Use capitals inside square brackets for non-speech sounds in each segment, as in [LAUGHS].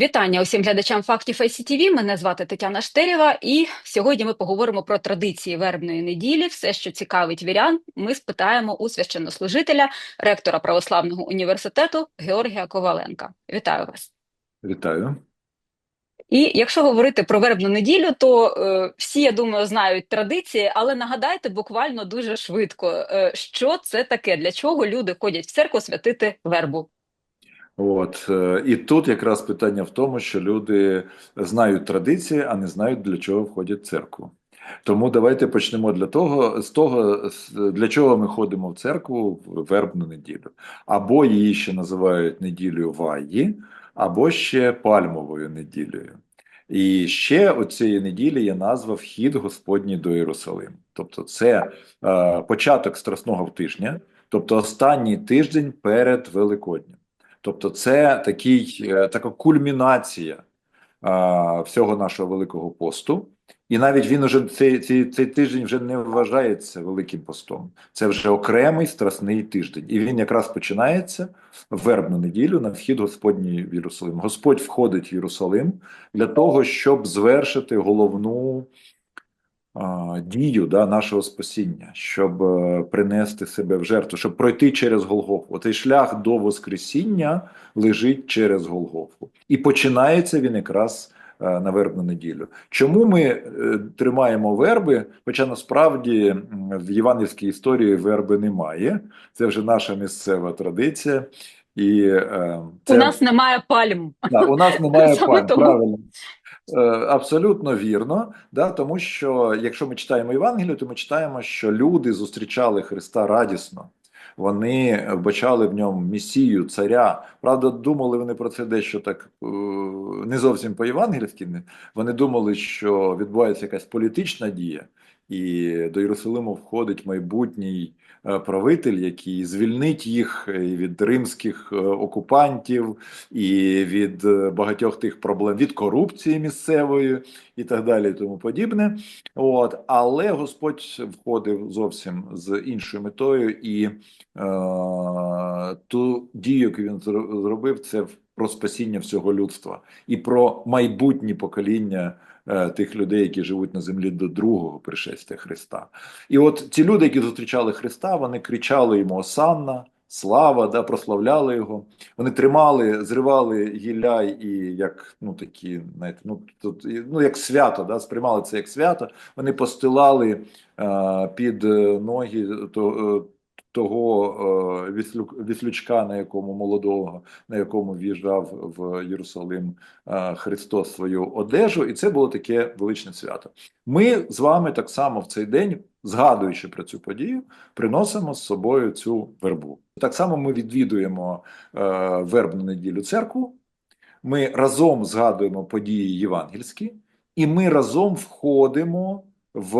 Вітання усім глядачам фактів ICTV. Мене звати Тетяна Штерєва, і сьогодні ми поговоримо про традиції вербної неділі. Все, що цікавить вірян, ми спитаємо у священнослужителя, ректора православного університету Георгія Коваленка. Вітаю вас. Вітаю. І якщо говорити про вербну неділю, то е, всі, я думаю, знають традиції, але нагадайте буквально дуже швидко, е, що це таке, для чого люди ходять в церкву святити вербу. От е, і тут якраз питання в тому, що люди знають традиції, а не знають для чого входять в церкву. Тому давайте почнемо для того, з того, для чого ми ходимо в церкву в вербну неділю. Або її ще називають неділею Ваї, або ще пальмовою неділею. І ще у цієї неділі є назва Вхід Господній до Єрусалиму. Тобто, це е, початок страсного тижня, тобто останній тиждень перед Великоднем. Тобто, це такий, е, така кульмінація а, всього нашого Великого посту. І навіть він уже цей, цей, цей тиждень вже не вважається Великим постом. Це вже окремий страсний тиждень. І він якраз починається в вербну неділю на вхід Господній в Єрусалим. Господь входить в Єрусалим для того, щоб звершити головну дію да, нашого спасіння, щоб е, принести себе в жертву, щоб пройти через Голгофу. Оцей шлях до Воскресіння лежить через Голгофу. І починається він якраз е, на вербну неділю. Чому ми е, тримаємо верби? Хоча насправді в євангельській історії верби немає. Це вже наша місцева традиція. І е, це У нас немає пальм. Да, у нас [LAUGHS] немає пальм, правильно. Е, Абсолютно вірно, да, тому що якщо ми читаємо Євангелію, то ми читаємо, що люди зустрічали Христа радісно. Вони вбачали в ньому місію, царя. Правда, думали вони про це дещо так е, не зовсім по-євангельськи. Вони думали, що відбувається якась політична дія, і до Єрусалиму входить майбутній е, правитель, який звільнить їх і від римських е, окупантів, і від е, багатьох тих проблем, від корупції місцевої і так далі, і тому подібне. От, але Господь входив зовсім з іншою метою, і е, ту дію, яку він зробив, це про спасіння всього людства і про майбутні покоління. Е, Тих людей, які живуть на землі до другого пришестя Христа, і от ці люди, які зустрічали Христа, вони кричали йому Осанна, слава, да, прославляли його. Вони тримали, зривали гілля і як ну такі, знаєте, ну тут ну як свято, да, сприймали це як свято. Вони постилали е, під е, ноги то, е, того е, віслючка, на якому молодого, на якому в'їжджав в Єрусалим е, Христос свою одежу, і це було таке величне свято. Ми з вами так само в цей день, згадуючи про цю подію, приносимо з собою цю вербу. Так само ми відвідуємо е, вербну неділю церкву. Ми разом згадуємо події євангельські, і ми разом входимо в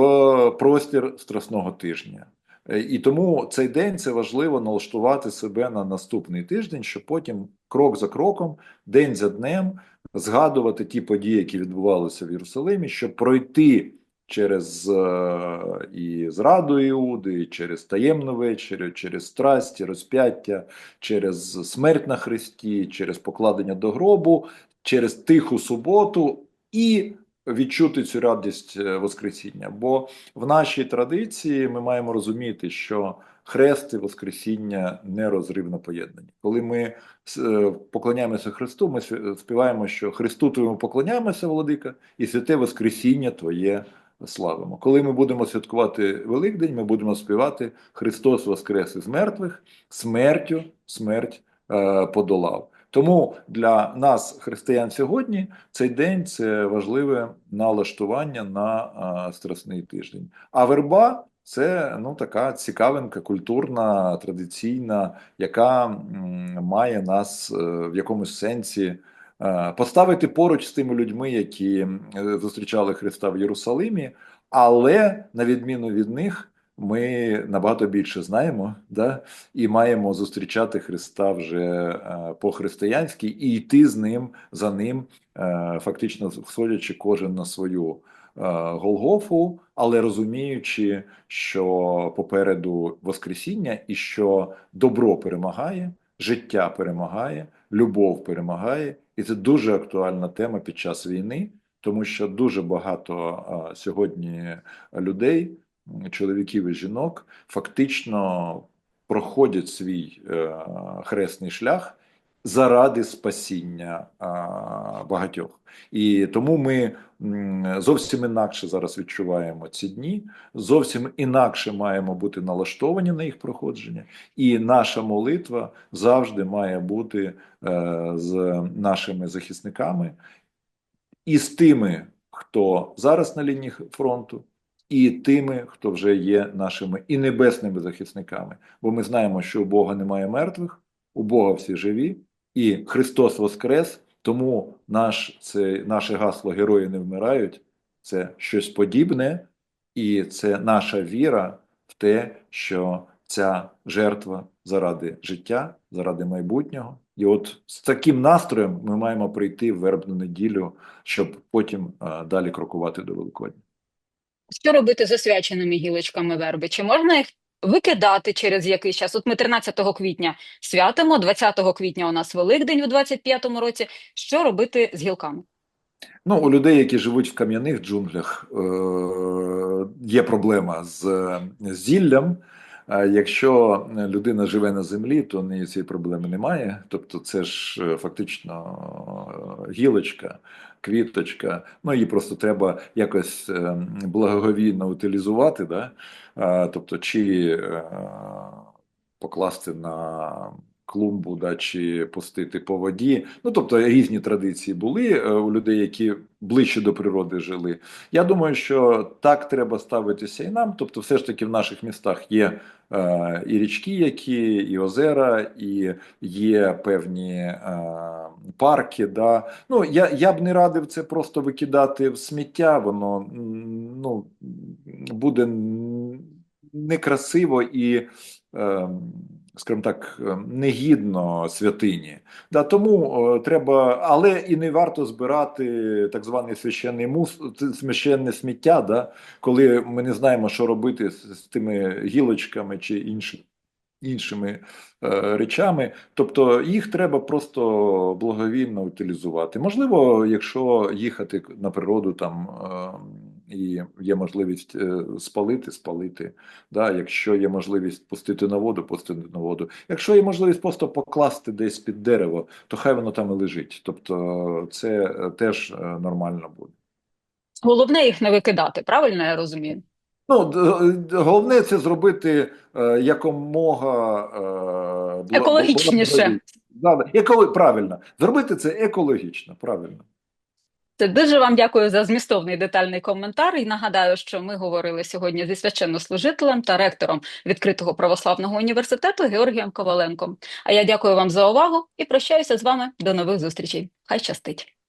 простір Страсного тижня. Е, І тому цей день це важливо налаштувати себе на наступний тиждень, щоб потім крок за кроком, день за днем згадувати ті події, які відбувалися в Єрусалимі, щоб пройти через е, і зраду Іуди, через таємну вечерю, через страсті, розп'яття, через смерть на Христі, через покладення до гробу, через тиху суботу і відчути цю радість е, Воскресіння. Бо в нашій традиції ми маємо розуміти, що хрест і Воскресіння нерозривно поєднані. Коли ми е, поклоняємося Христу, ми співаємо, що Христу Твоєму поклоняємося, Владика, і святе Воскресіння Твоє славимо. Коли ми будемо святкувати Великдень, ми будемо співати Христос Воскрес із мертвих, смертю смерть е, подолав. Тому для нас, християн, сьогодні цей день це важливе налаштування на страсний тиждень. А верба це ну така цікавинка, культурна, традиційна, яка має нас е, в якомусь сенсі е, поставити поруч з тими людьми, які е, зустрічали Христа в Єрусалимі, але на відміну від них. Ми набагато більше знаємо, да? і маємо зустрічати Христа вже е, по-християнськи і йти з ним за ним, е, фактично сходячи кожен на свою е, Голгофу, але розуміючи, що попереду Воскресіння і що добро перемагає, життя перемагає, любов перемагає, і це дуже актуальна тема під час війни, тому що дуже багато сьогодні людей, чоловіків і жінок, фактично проходять свій е, хресний шлях заради спасіння а, багатьох. І тому ми зовсім інакше зараз відчуваємо ці дні, зовсім інакше маємо бути налаштовані на їх проходження, і наша молитва завжди має бути е, з нашими захисниками і з тими, хто зараз на лінії фронту, і тими, хто вже є нашими і небесними захисниками. Бо ми знаємо, що у Бога немає мертвих, у Бога всі живі, і Христос Воскрес. Тому наш це наше гасло Герої не вмирають. Це щось подібне, і це наша віра в те, що ця жертва заради життя, заради майбутнього. І от з таким настроєм ми маємо прийти в вербну неділю, щоб потім а, далі крокувати до Великодня. Що робити з освяченими гілочками верби? Чи можна їх викидати через якийсь час? От ми 13 квітня святимо, 20 квітня у нас Великдень у 25-му році. Що робити з гілками? Ну, у людей, які живуть в кам'яних джунглях, е, є проблема з е, зіллям. Якщо людина живе на землі, то неї цієї проблеми немає. Тобто, це ж е, фактично е, гілочка, квіточка. Ну її просто треба якось е, благовійно утилізувати, да? Тобто, чи е, покласти на клумбу, да, чи пустити по воді. Ну, тобто різні традиції були е, у людей, які ближче до природи жили. Я думаю, що так треба ставитися і нам. Тобто, все ж таки в наших містах є е, і річки, які, і озера, і є певні е, парки. Да. Ну, я, я б не радив це просто викидати в сміття, воно ну, буде некрасиво і. Е, скажімо так, е, негідно святині. Да, тому е, треба, але і не варто збирати так званий священний мус, священне сміття, да, коли ми не знаємо, що робити з, з тими гілочками чи інші, іншими е, речами. Тобто їх треба просто благовійно утилізувати. Можливо, якщо їхати на природу там. Е, і є можливість е, спалити, спалити. Да, якщо є можливість пустити на воду, пустити на воду. Якщо є можливість просто покласти десь під дерево, то хай воно там і лежить. Тобто це е, теж е, нормально буде. Головне їх не викидати, правильно я розумію? Ну, головне це зробити е, якомога е, Екологічніше. благо- Да, да, еколо- правильно. Зробити це екологічно, правильно. Це дуже вам дякую за змістовний детальний коментар. І нагадаю, що ми говорили сьогодні зі священнослужителем та ректором відкритого православного університету Георгієм Коваленком. А я дякую вам за увагу і прощаюся з вами до нових зустрічей. Хай щастить!